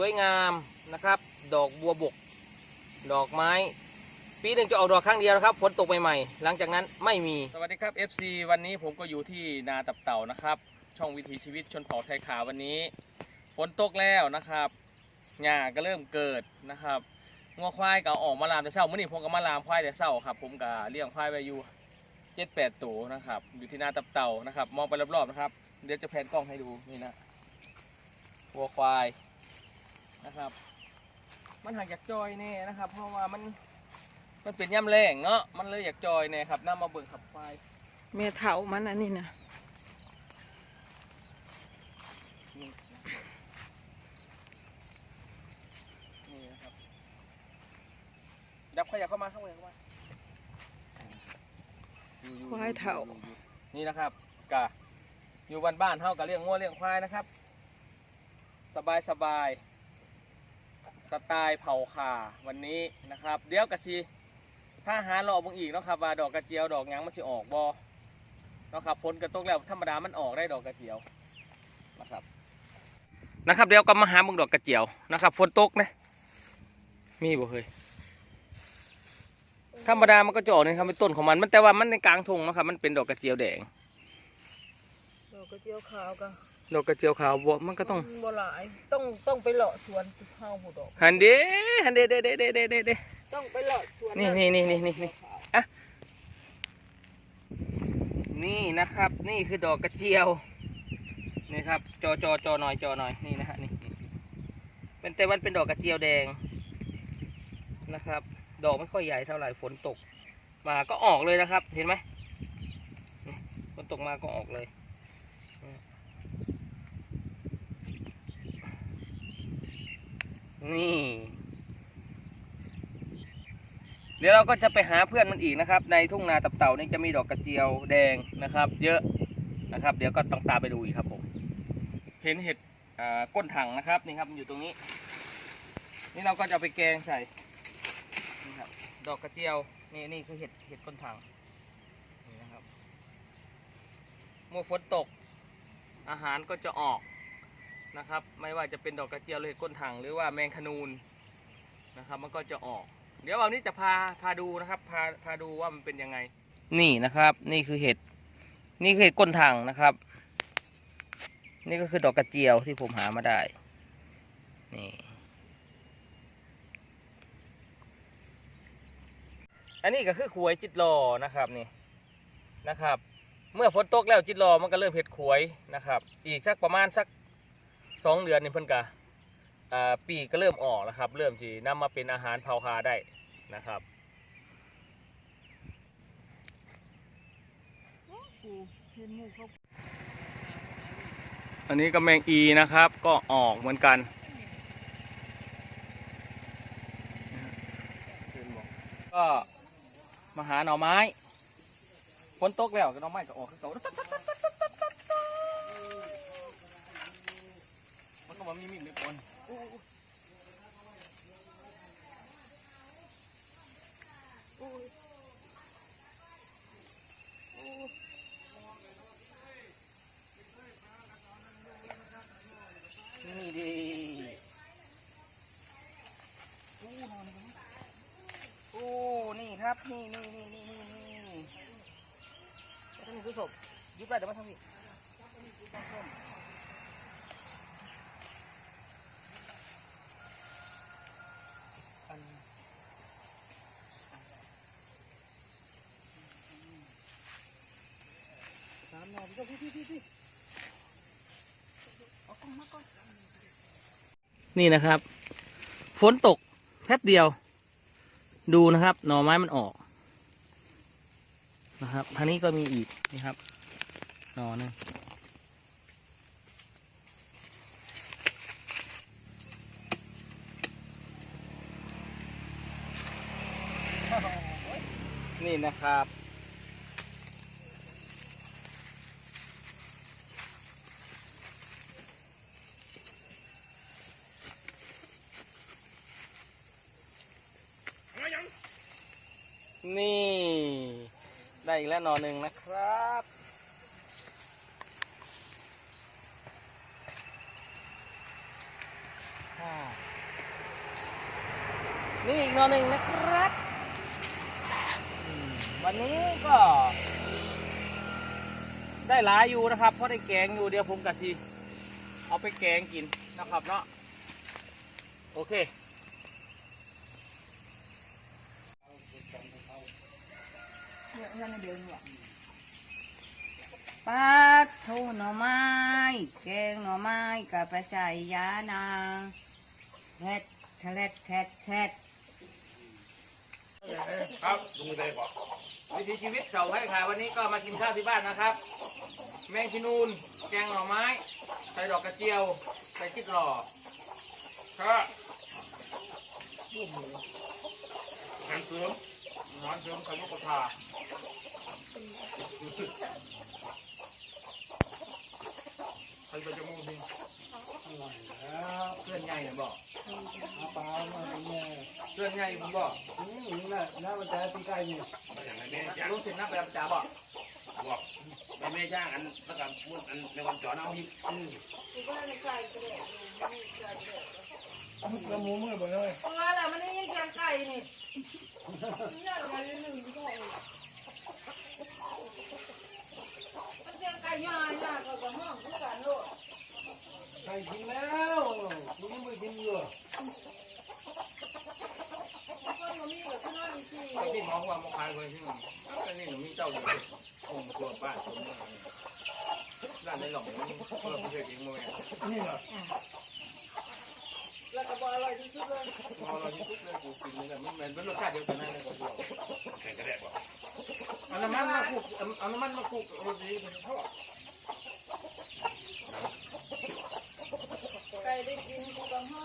สวยงามนะครับ ดอกบัวบก ดอกไม้ ปีหนึ่งจะออกดอกครั้งเดียวนะครับฝนตกใหม่ๆหลังจากนั้นไม่มี สวัสดีครับ FC วันนี้ผมก็อยู่ที่นาตับเต่านะครับ ช่องวิถีชีวิตชนเผ่าไทยขาววันนี้ ฝนตกแล้วนะครับหญ้าก็เริ่มเกิดนะครับงัวควายก็ออกมาลามแต่เช้าเมื่อนี้ผมก็มาลามควายแต่เช้าครับผมก็เลี้ยงควายไปอยู่เจ็ดแปดตัวนะครับ อยู่ที่นาตับเต่านะครับ มองไปรอบๆนะครับ เดี๋ยวจะแพนกล้องให้ดูนี่นะวัวควาย นะครับ มันหักอยากจอยแน่นะครับ เพราะว่ามันมันเป็นย่ำแรงเนาะมันเลยอยากจอยแน่ครับน้ามาเบิ่งขับควายเมถามันอันนี้นะนี่นี่นะครับยับขยับเข้ามาเข้ามาเข้ามาอยู่อยู่ควายเถาอยู่อยู่นี่นะครับกะอยู่บ้านบ้านๆเฮากะเลี้ยงงัวเลี้ยงควายนะครับ สบายสบาย สไตล์เผาข่าวันนี้นะครับ เดี๋ยวกะซีถ้าหาหลอกบางอีกเนาะครับว่าดอกกระเจียวดอกยังมันสิออกบ่เนาะครับฝนกระตกแล้วธรรมดามันออกได้ดอกกระเจียวนะครับนะครับเดี๋ยวก็มาหาเบิ่งดอกกระเจียวนะครับฝนตกนะมีบ่เคยธรรมดามันก็จะออกนี่ครับเป็นต้นของมันมันแต่ว่ามันในกลางทงนะครับมันเป็นดอกกระเจียวแดงดอกกระเจียวขาวก็ ดอกกระเจียวขาวบ่มันก็ต้องมันบ่หลายต้องต้องไปเลาะสวนเฮาผู้ดอกหันเดหันเดเดเดเดเดเดเดต้องไปเลาะสวนนี่นี่นี่นี่นี่นี่นี่นะครับ นี่คือดอกกระเจียวนี่ครับจอจอจอหน่อยจอหน่อยนี่นะฮะนี่นี่เป็นแต่มันเป็นดอกกระเจียวแดงนะครับ ดอกไม่ค่อยใหญ่เท่าไหร่ฝนตก มาก็ออกเลยนะครับ เห็นไหมนี่ฝนตกมาก็ออกเลย นี่ เดี๋ยวเราก็จะไปหาเพื่อนมันอีกนะครับ ในทุ่งนาตับเต่านี่จะมีดอกกระเจียวแดงนะครับ เยอะนะครับ เดี๋ยวก็ต้องตามไปดูอีกครับผมเห็นเห็ดก้นถังนะครับนี่ครับมันอยู่ตรงนี้ นี่เราก็จะไปแกงใส่นี่ครับดอกกระเจียวนี่นี่คือเห็ดเห็ดก้นถังนี่นะครับเมื่อฝนตกอาหารก็จะออก นะครับ ไม่ว่าจะเป็นดอกกระเจียวหรือเห็ดก้นถังหรือว่าแมงขนูนนะครับมันก็จะออก เดี๋ยววันนี้จะพาพาดูนะครับพาพาดูว่ามันเป็นยังไง นี่นะครับ นี่คือเห็ดนี่คือเห็ดก้นถังนะครับ นี่ก็คือดอกกระเจียวที่ผมหามาได้นี่อันนี้ก็คือขวยจิตรอนะครับนี่นะครับ เมื่อฝนตกแล้วจิตรอมันก็เริ่มเห็ดขวยนะครับ อีกสักประมาณสัก สองเดือนนี่เพิ่นกะอ่าปีก็เริ่มออกแล้วครับ เริ่มที่นำมาเป็นอาหารเผาคาได้นะครับอันนี้ก็แมงอีนะครับก็ออกเหมือนกันก็มาหาหน่อไม้ฝนตกแล้วก็หน่อไม้ก็ออกคือเก่า มันก็มามีมีดมีคนนี่ดีโอ้ นี่ครับ นี่นี่นี่นี่นี่นี่ท่านผู้ชมยุบได้เดี๋ยวมาทำอีกามหน่อพี่พี่พี่พี่เอากล้องมาก่อนนี่นะครับ ฝนตกแป๊บเดียว ดูนะครับ หน่อไม้มันออก นะครับทางนี้ก็มีอีกนี่ครับ หน่อนึงนี่นะครับ นี่ ได้อีกแล้วนอหนึ่งนะครับ นี่อีกนอหนึ่งนะครับ วันนี้ก็ ได้หลายอยู่นะครับ เพราะได้แกงอยู่เดี๋ยวผมกะทีเอาไปแกงกินนะครับเนาะโอเค เนี่ยยังไม่เดินว่ะปลาทูหน่อไม้แกงหน่อไม้กับปลาใจยานางแทดแทดแทดแทดครับลุงเลยบอกวิถีชีวิตเก่าให้ขายวันนี้ก็มากินข้าวที่บ้านนะครับ แมงชินูนแกงหน่อไม้ใส่ดอกกระเจียวใส่จิ๊กหล่อครับงานเสริม งานเสริมขมุกทาใครไปจมูกดิเพื่อนใหญ่เนี่ยบอกอาปามาเป็นแม่เพื่อนใหญ่ผมบอกอืมน่ะน่ามันจะตีไก่เนี่ยรู้สึกนักแบบจ๋าบอกบอกแม่ย่างอันแล้วก็พูดอันในวันจอดเอาที่กูก็ไม่ไก่ก็ได้ไม่ก่ก็ได้กระมูมือบ่เลยเออแหละมันนี่ยังแกงไก่นี่เนี่ยอะไรหนึ่งที่มันแกงไก่ย่อยน่ะก็กระห้องทุกการโลไก่กินแล้วคุณยังไม่กินอยู่คนก็มีแบบที่นอนมีสี่ไอ้ที่มอว่าหมอคายคนที่มันอันนี้หนูมีเจ้าอยู่องตัวบ้านผมเนี่ยร้านในหลงเพื่อพิเศษเองมั้ยนี่เหรอ แล้วก็บอกอร่อยที่สุดเลยพอเราที่ทุกเลยกูกินนี่แหละมันเหมือนเป็นรสชาติเดียวกันนั่นเลยก็เดียวแข่งกระแดกบอกเอาน้ำมันมาคลุกเอาน้ำมันมาคลุกโรตีเป็นทอดไก่ได้กินกูกระห้อ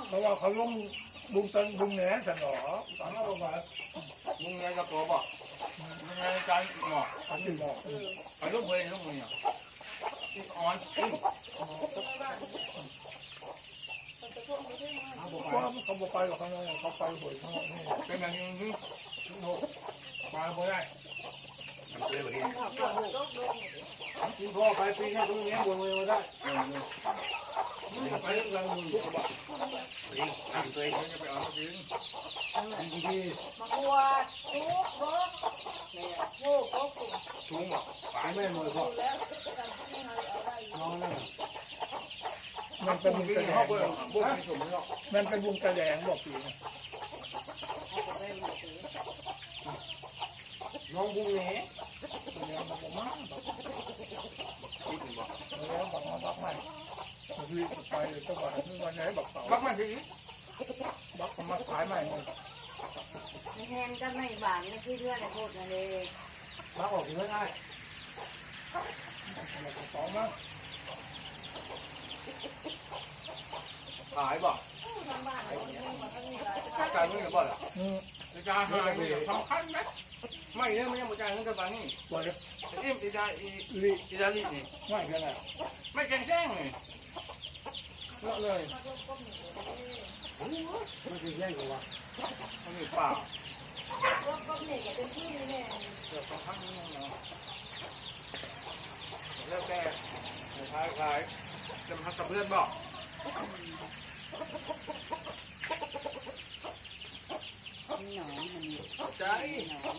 งเพราะว่าเขาลงบุงตันบุงแหนสันหรอสามารถบอกว่ามึงไงกับตัวบอกมึงไงจานหมออันนี้บอกไปลูกเพลลูกมึงเนี่ยอ่อนเขาบอก ไปเขาบอกไปหรอกเขาเขาไปหวยเขานี่เป็นแบบนี้ปลาบ่ได้มันเลยวันนี้กินพ่อไปปีนี้ตรงนี้บนเวลได้ไปกลางมือทุกบอกนี่ทำตัวเองจะไปเอาจริงดีดีมาบวชทุกครบเนี่ยโง่ครบกูสูงบอกไปแม่หน่อยบอกแล้วกันที่ไหนเอาได้น้องนั่น มันเป็นบุงกระแดข้าวเปลือกงบุ้งไม่สมไม่หรอกมันเป็นบุงกระแดงบอกปีนะน้องบุ้งแหนแล้วบอกมาคิดบอกแล้วบอกมาบอกมาคือไปจังหวัดที่วันไหนบอกเขาบักมันสิบอกมาขายใหม่แทนก็ไม่บานไม่คือเพื่อนในพูดนั่นเลยมาออกเงินได้สองมั้ง ขายบอกการเงินบอกเหรออืมจะหาเงินสำคัญไหมไม่เนี่ยมันยังไม่จ่ายเงินกับบ้านนี่ว่าจะเอ็มอีดาอีลีอีดาลีนี่ไม่กันแล้วไม่แจ้งแจ้งเลยเลาะเลยไม่ใช่แย่งกันวะมันมีเปล่าก็ก็เนี่ยก็เป็นที่นี่แน่เดี๋ยวสองครั้งนี้เนาะแล้วแต่ขายขาย จะมากับเพื่อนบอกหนอนมันใจหนอน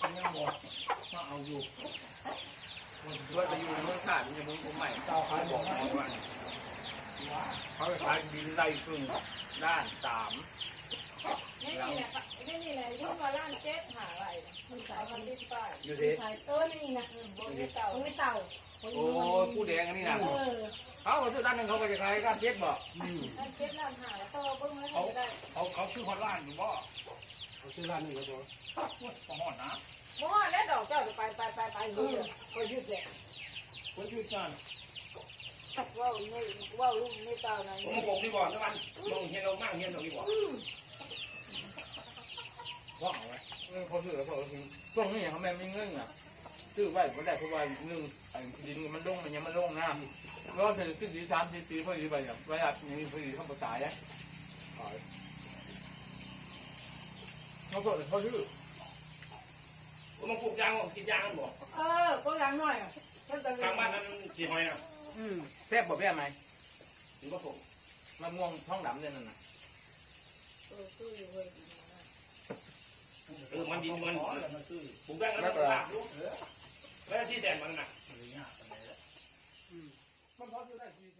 มันไม่บอกมาเอาอยู่ด้วยไปอยู่ในเมืองชาติมันจะมึงผมใหม่เจ้าขายบอกให้ว่าเขาขายดินไร่ครึ่งด้านสามแหละ นี่นี่แหละยุ่งมาล้านเจ็ดหาอะไรมันขายมันดิ้นไปอยู่ดิขายเออนี่นะบนเต่าไม่เต่าโอ้ผู้แดงอันนี้นะเออเขาเอาซื้อด้านหนึ่งเขาก็จะขายด้านเจ็ดบอกล้านเจ็ดล้านหาต่อเบิ้งแล้วได้เขาเขาซื้อฮอตล้านอยู่บ่เอาชื่อร้านนี้ก็บอกประมอดนะมอแล้วดอกเจ้าจะไปไปไปไปเออก็ยืดแหละคนชื่อจานว่าไม่ว่าลูกไม่เต่าไหนผมบอกที่บอกทุกวันลงเฮียนลงนั่งเฮียนตรงนี้บอก ว่างไว้เขาซื้อเขาซื้อพวกนี้เขาแม่ไม่เงินอะซื้อไว้ไม่ได้เพราะว่าหนึ่งไอ้ดินมันลงมันยังมันลงนะเพราะว่าเป็นซื้อดีสามสี่ปีพอดีไปอย่างเวลาอย่างนี้พอดีเขาประสายนะเขาก็เขาซื้อมันปลูกยางกินยางกันบอกเออก็ล้างหน่อยเข้างบ้านนั้นสีหอยนะอืมแซ่บบ่แซ่บไหมหรือว่าผมมะม่วงท้องดำเนี่ยนั่นน่ะเออ มันดินมันผมแบ่งกันแล้วลากลูกแล้วที่แดนมันน่ะอืมมันพอจะได้กี่แสน